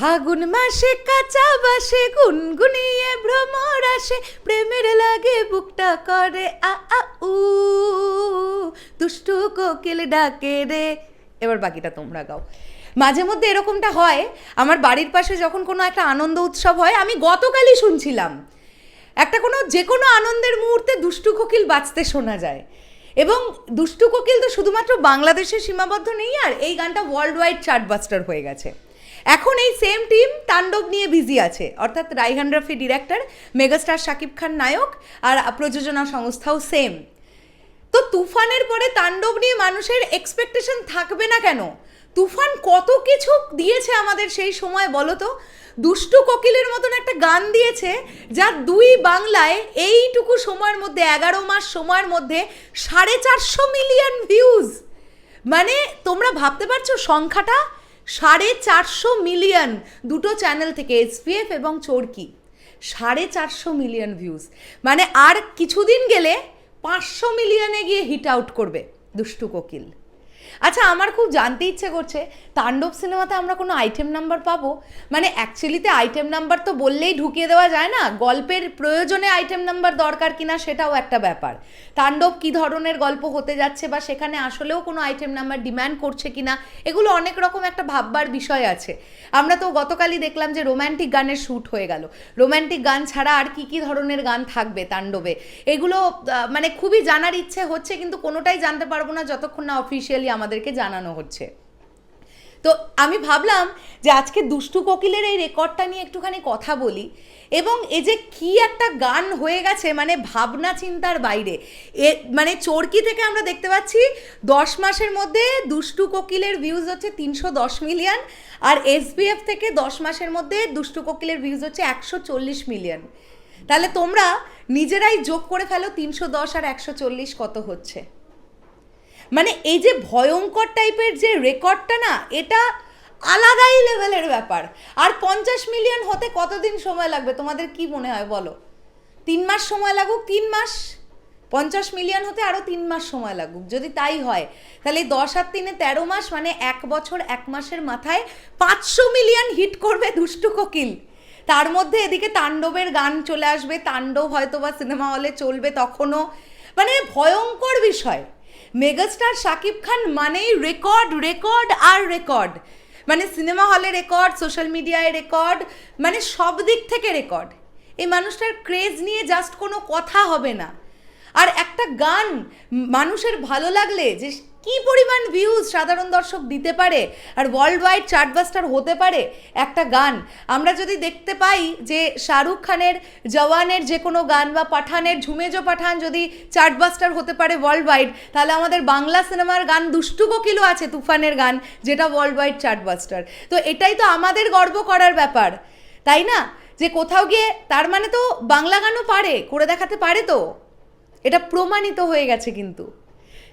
ফাগুন মাসে কাঁচা বাসে, গুনগুনিয়ে ভ্রমর আসে, প্রেমের লাগে বুকটা করে, আ আ, উ। দুষ্টু কোকিল ডাকে রে। এবার বাকিটা তোমরা গাও। মাঝে মধ্যে এরকমটা হয়, আমার বাড়ির পাশে যখন কোনো একটা আনন্দ উৎসব হয়, আমি গতকালই শুনছিলাম, একটা কোনো যে কোনো আনন্দের মুহূর্তে দুষ্টু কোকিল বাঁচতে শোনা যায়। এবং দুষ্টু কোকিল তো শুধুমাত্র বাংলাদেশে সীমাবদ্ধ নেই, আর এই গানটা ওয়ার্ল্ড ওয়াইড চার্টবাস্টার হয়ে গেছে। এখন এই সেম টিম তাণ্ডব নিয়ে বিজি আছে। অর্থাৎ রাইহান রফি ডিরেক্টর মেগাস্টার শাকিব খান নায়ক আর প্রযোজনা সংস্থাও সেম তো তুফানের পরে তাণ্ডব নিয়ে মানুষের এক্সপেকটেশন থাকবে না কেন? তুফান কত কিছু দিয়েছে আমাদের সেই সময় বলো তো? দুষ্টু কোকিলের মতন একটা গান দিয়েছে যা দুই বাংলায় এইটুকু সময়ের মধ্যে, এগারো মাস সময়ের মধ্যে সাড়ে চারশো মিলিয়ন ভিউজ মানে তোমরা ভাবতে পারছ সংখ্যাটা? সাড়ে চারশো মিলিয়ন দুটো চ্যানেল থেকে এসপিএফ এবং চরকি। সাড়ে চারশো মিলিয়ন ভিউজ মানে আর কিছুদিন গেলে পাঁচশো মিলিয়নে গিয়ে হিট আউট করবে দুষ্টু কোকিল। আচ্ছা আমার খুব জানতে ইচ্ছে করছে, তাণ্ডব সিনেমাতে আমরা কোনো আইটেম নাম্বার পাবো? মানে অ্যাকচুয়ালিতে আইটেম নাম্বার তো বললেই ঢুকিয়ে দেওয়া যায় না, গল্পের প্রয়োজনে আইটেম নাম্বার দরকার কিনা সেটাও একটা ব্যাপার। তাণ্ডব কী ধরনের গল্প হতে যাচ্ছে বা সেখানে আসলেও কোনো আইটেম নাম্বার ডিম্যান্ড করছে কিনা, এগুলো অনেক রকম একটা ভাববার বিষয় আছে। আমরা তো গতকালই দেখলাম যে রোম্যান্টিক গানের শ্যুট হয়ে গেল। রোম্যান্টিক গান ছাড়া আর কি কি ধরনের গান থাকবে তাণ্ডবে? এগুলো মানে খুবই জানার ইচ্ছে হচ্ছে, কিন্তু কোনোটাই জানতে পারব না যতক্ষণ না অফিসিয়ালি আমাদেরকে জানানো হচ্ছে। তো আমি ভাবলাম যে আজকে দুষ্টু কোকিলের এই রেকর্ডটা নিয়ে একটুখানি কথা বলি এবং এ যে কি একটা গান হয়ে গেছে মানে ভাবনা চিন্তার বাইরে। এ মানে চরকি থেকে আমরা দেখতে পাচ্ছি, দশ মাসের মধ্যে দুষ্টু কোকিলের ভিউজ হচ্ছে তিনশো দশ মিলিয়ন আর এসবিএফ থেকে দশ মাসের মধ্যে দুষ্টু কোকিলের ভিউজ হচ্ছে একশো চল্লিশ মিলিয়ন তাহলে তোমরা নিজেরাই যোগ করে ফেলো তিনশো দশ আর একশো চল্লিশ কত হচ্ছে। মানে এই যে ভয়ঙ্কর টাইপের যে রেকর্ডটা না, এটা আলাদাই লেভেলের ব্যাপার। আর পঞ্চাশ মিলিয়ন হতে কতদিন সময় লাগবে? তোমাদের কি মনে হয় বলো? তিন মাস সময় লাগুক? তিন মাস? পঞ্চাশ মিলিয়ন হতে আরও তিন মাস সময় লাগুক, যদি তাই হয়। তাহলে দশ আর তিনে তেরো মাস মানে এক বছর, এক মাসের মাথায় পাঁচশো মিলিয়ন হিট করবে দুষ্টু কোকিল। তার মধ্যে এদিকে তাণ্ডবের গান চলে আসবে, তাণ্ডব হয়তো বা সিনেমা হলে চলবে তখনও। মানে ভয়ঙ্কর বিষয়। মেগাস্টার শাকিব খান মানেই রেকর্ড রেকর্ড আর রেকর্ড। মানে সিনেমা হলে রেকর্ড, সোশ্যাল মিডিয়ায় রেকর্ড মানে সব দিক থেকে রেকর্ড। এই মানুষটার ক্রেজ নিয়ে জাস্ট কোনো কথা হবে না। আর একটা গান মানুষের ভালো লাগলে যে কি পরিমাণ ভিউজ সাধারণ দর্শক দিতে পারে আর ওয়ার্ল্ড ওয়াইড চার্টবাস্টার হতে পারে, একটা গান। আমরা যদি দেখতে পাই যে শাহরুখ খানের, জওয়ানের যে কোনো গান বা পাঠানের, ঝুমেজো পাঠান যদি চার্টবাস্টার হতে পারে ওয়ার্ল্ড ওয়াইড তাহলে আমাদের বাংলা সিনেমার গান দুষ্টু কোকিলও আছে তুফানের গান, যেটা ওয়ার্ল্ড ওয়াইড চার্টবাস্টার তো এটাই তো আমাদের গর্ব করার ব্যাপার, তাই না? যে কোথাও গিয়ে তার মানে তো বাংলা গানও পারে, করে দেখাতে পারে তো। এটা প্রমাণিত হয়ে গেছে কিন্তু।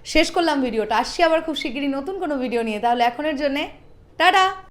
শেষ করলাম ভিডিওটা। আসছি আবার খুব শিগগিরই নতুন কোনো ভিডিও নিয়ে। তাহলে এখনের জন্যে, টাটা!